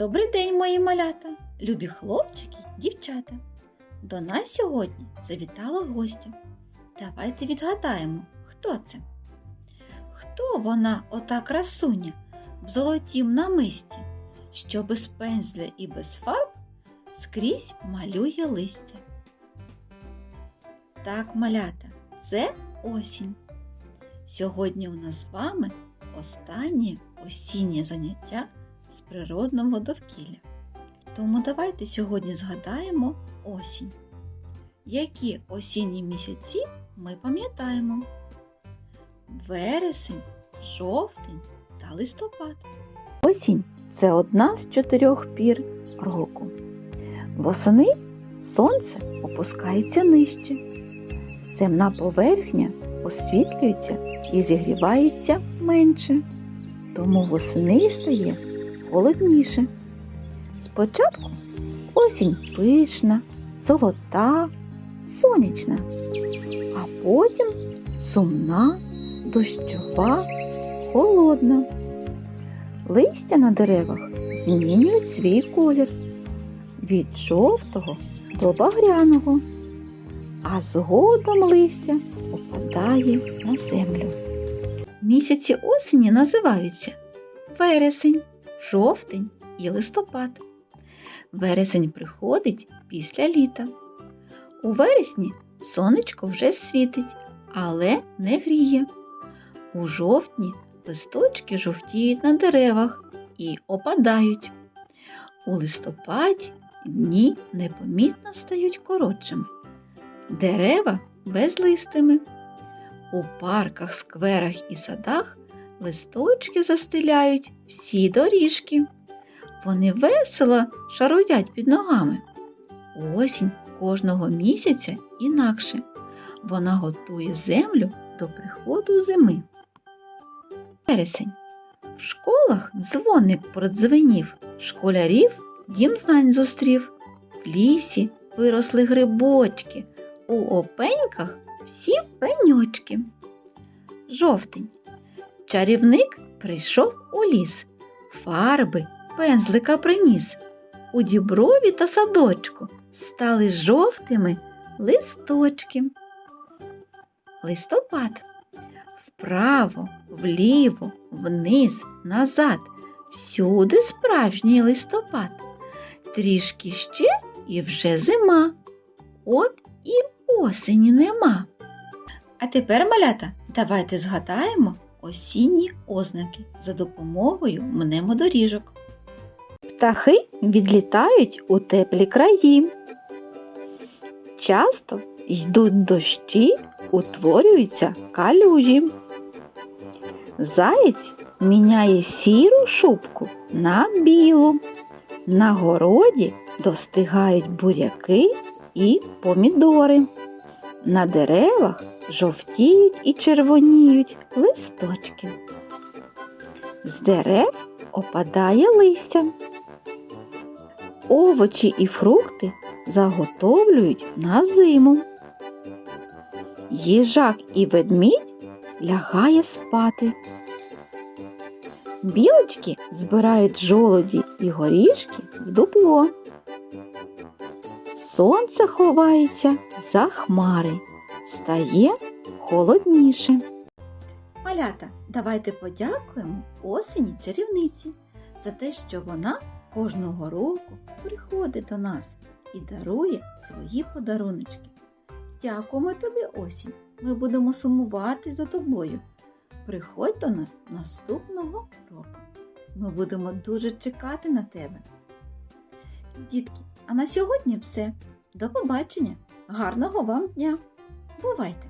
Добрий день, мої малята, любі хлопчики, дівчата. До нас сьогодні завітала гостя. Давайте відгадаємо, хто це? Хто вона, ота красуня, в золотім намисті, що без пензля і без фарб скрізь малює листя? Так, малята, це осінь. Сьогодні у нас з вами останнє осіннє заняття природного довкілля. Тому давайте сьогодні згадаємо осінь. Які осінні місяці ми пам'ятаємо? Вересень, жовтень та листопад. Осінь це одна з чотирьох пір року. Восени сонце опускається нижче. Земна поверхня освітлюється і зігрівається менше. Тому восени стає холодніше. Спочатку осінь пишна, золота, сонячна, а потім сумна, дощова, холодна. Листя на деревах змінюють свій колір від жовтого до багряного, а згодом листя опадає на землю. Місяці осені називаються вересень, жовтень і листопад. Вересень приходить після літа. У вересні сонечко вже світить, але не гріє. У жовтні листочки жовтіють на деревах і опадають. У листопаді дні непомітно стають коротшими. Дерева безлистими. У парках, скверах і садах листочки застеляють всі доріжки. Вони весело шарудять під ногами. Осінь кожного місяця інакше. Вона готує землю до приходу зими. Вересень. В школах дзвоник продзвенів, школярів дім знань зустрів. В лісі виросли грибочки, у опеньках всі пеньочки. Жовтень. Чарівник прийшов у ліс, фарби, пензлика приніс. У діброві та садочку стали жовтими листочки. Листопад. Вправо, вліво, вниз, назад. Всюди справжній листопад. Трішки ще і вже зима. От і осені нема. А тепер, малята, давайте згадаємо осінні ознаки за допомогою мнемодоріжок. Птахи відлітають у теплі краї. Часто йдуть дощі, утворюються калюжі. Заєць міняє сіру шубку на білу. На городі достигають буряки і помідори. На деревах жовтіють і червоніють листочки. З дерев опадає листя. Овочі і фрукти заготовлюють на зиму. Їжак і ведмідь лягає спати. Білочки збирають жолоді і горішки в дупло. Сонце ховається за хмари, стає холодніше. Малята, давайте подякуємо осені чарівниці за те, що вона кожного року приходить до нас і дарує свої подаруночки. Дякуємо тобі, осінь. Ми будемо сумувати за тобою. Приходь до нас наступного року. Ми будемо дуже чекати на тебе. Дітки, а на сьогодні все. До побачення! Гарного вам дня! Бувайте!